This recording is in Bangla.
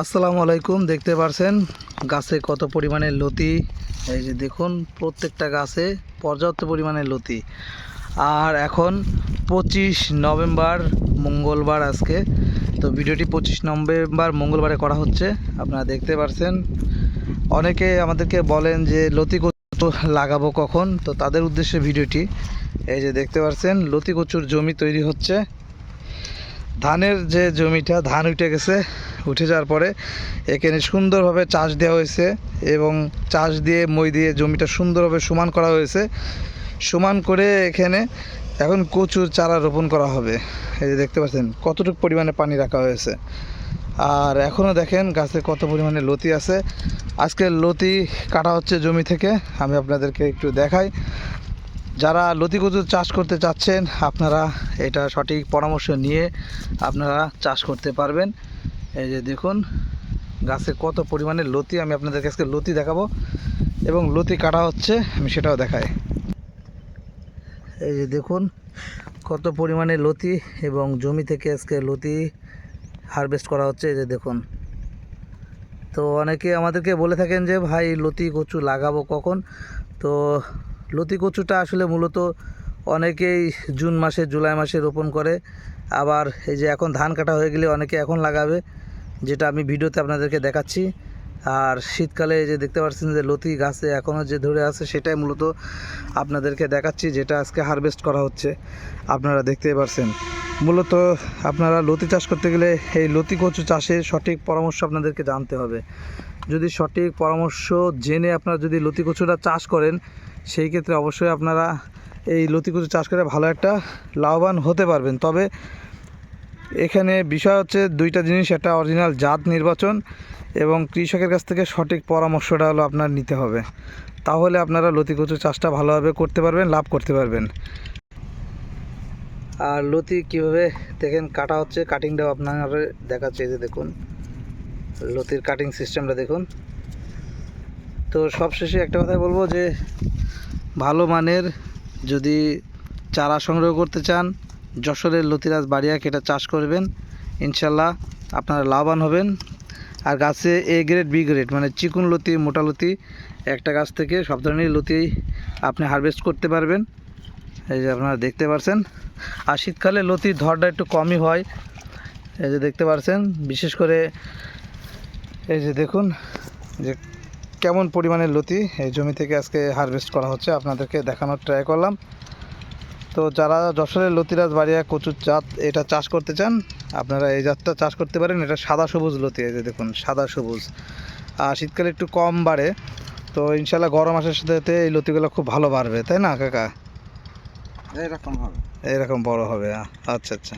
আসসালামু আলাইকুম, দেখতে পারছেন গাছে কত পরিমাণে লতি? এই যে দেখুন, প্রত্যেকটা গাছে পর্যাপ্ত পরিমাণে লতি। আর এখন পঁচিশ নভেম্বর, মঙ্গলবার আজকে। তো ভিডিওটি পঁচিশ নভেম্বর, মঙ্গলবারে করা হচ্ছে। আপনারা দেখতে পারছেন। অনেকে আমাদেরকে বলেন যে, লতি কচু লাগাবো কখন? তো তাদের উদ্দেশ্যে ভিডিওটি। এই যে দেখতে পারছেন, লতি কচুর জমি তৈরি হচ্ছে। ধানের যে জমিটা, ধান উঠে গেছে, উঠে যাওয়ার পরে এখানে সুন্দরভাবে চাষ দেওয়া হয়েছে এবং চাষ দিয়ে মই দিয়ে জমিটা সুন্দরভাবে সমান করা হয়েছে। সমান করে এখানে এখন কচুর চারা রোপণ করা হবে। এই যে দেখতে পাচ্ছেন, কতটুকু পরিমাণে পানি রাখা হয়েছে। আর এখনও দেখেন গাছে কত পরিমাণে লতি আছে। আজকে লতি কাটা হচ্ছে জমি থেকে, আমি আপনাদেরকে একটু দেখাই। যারা লতি কচু চাষ করতে চাচ্ছেন, আপনারা এটা সঠিক পরামর্শ নিয়ে আপনারা চাষ করতে পারবেন। এই যে দেখুন, গাছে কত পরিমাণে লতি, আমি আপনাদেরকে আজকে লতি দেখাবো এবং লতি কাটা হচ্ছে, আমি সেটাও দেখাই। এই যে দেখুন, কত পরিমাণে লতি এবং জমি থেকে আজকে লতি হারভেস্ট করা হচ্ছে, এই যে দেখুন। তো অনেকে আমাদেরকে বলে থাকেন যে, ভাই, লতি কচু লাগাবো কখন? তো লতি কচুটা আসলে মূলত অনেকেই জুন মাসে, জুলাই মাসে রোপণ করে। আবার এই যে এখন ধান কাটা হয়ে গেলে অনেকে এখন লাগাবে, যেটা আমি ভিডিওতে আপনাদেরকে দেখাচ্ছি। আর শীতকালে যে দেখতে পাচ্ছেন যে লতি গাছে এখনও যে ধরে আছে, সেটাই মূলত আপনাদেরকে দেখাচ্ছি, যেটা আজকে হারভেস্ট করা হচ্ছে। আপনারা দেখতেই পারছেন। মূলত আপনারা লতি চাষ করতে গেলে এই লতি কচু চাষে সঠিক পরামর্শ আপনাদেরকে জানতে হবে। যদি সঠিক পরামর্শ জেনে আপনারা যদি লতি কচুটা চাষ করেন সেই ক্ষেত্রে অবশ্যই আপনারা এই লতি কচু চাষ করে ভালো একটা লাভবান হতে পারবেন। তবে এখানে বিষয় হচ্ছে দুইটা জিনিস, একটা অরিজিনাল জাত নির্বাচন এবং কৃষকের কাছ থেকে সঠিক পরামর্শটা হলো আপনার নিতে হবে। তাহলে আপনারা লতি কচু চাষটা ভালোভাবে করতে পারবেন, লাভ করতে পারবেন। আর লতি কীভাবে দেখেন, কাটা হচ্ছে কাটিংটাও আপনার দেখাচ্ছে যে দেখুন, লতির কাটিং সিস্টেমটা দেখুন। তো সবশেষে একটা কথাই বলব যে, ভালো মানের যদি চারা সংগ্রহ করতে চান, যশোরের লতিরাজ বাড়িয়া কেটা চাষ করবেন, ইনশাল্লাহ আপনারা লাভবান হবেন। আর গাছে এ গ্রেড, বি গ্রেড মানে চিকুন লতি, মোটা লতি, একটা গাছ থেকে সব ধরনের লতি আপনি হারভেস্ট করতে পারবেন। এই যে আপনারা দেখতে পারছেন, আর শীতকালে লতির ধরটা একটু কমই হয়। এই যে দেখতে পারছেন, বিশেষ করে এই যে দেখুন, যে কেমন পরিমাণের লতি এই জমি থেকে আজকে হারভেস্ট করা হচ্ছে? আপনাদেরকে দেখানোর ট্রাই করলাম। তো যারা যশোরের লতিরাজ বাড়িয়া কচুর জাত এটা চাষ করতে চান আপনারা এই জাতটা চাষ করতে পারেন। এটা সাদা সবুজ লতি এই যে দেখুন সাদা সবুজ। আর শীতকালে একটু কম বাড়ে তো ইনশাল্লাহ গরম মাসের সাথে এই লতিগুলো খুব ভালো বাড়বে তাই না কাকা? এরকম হবে। এরকম বড় হবে আচ্ছা আচ্ছা।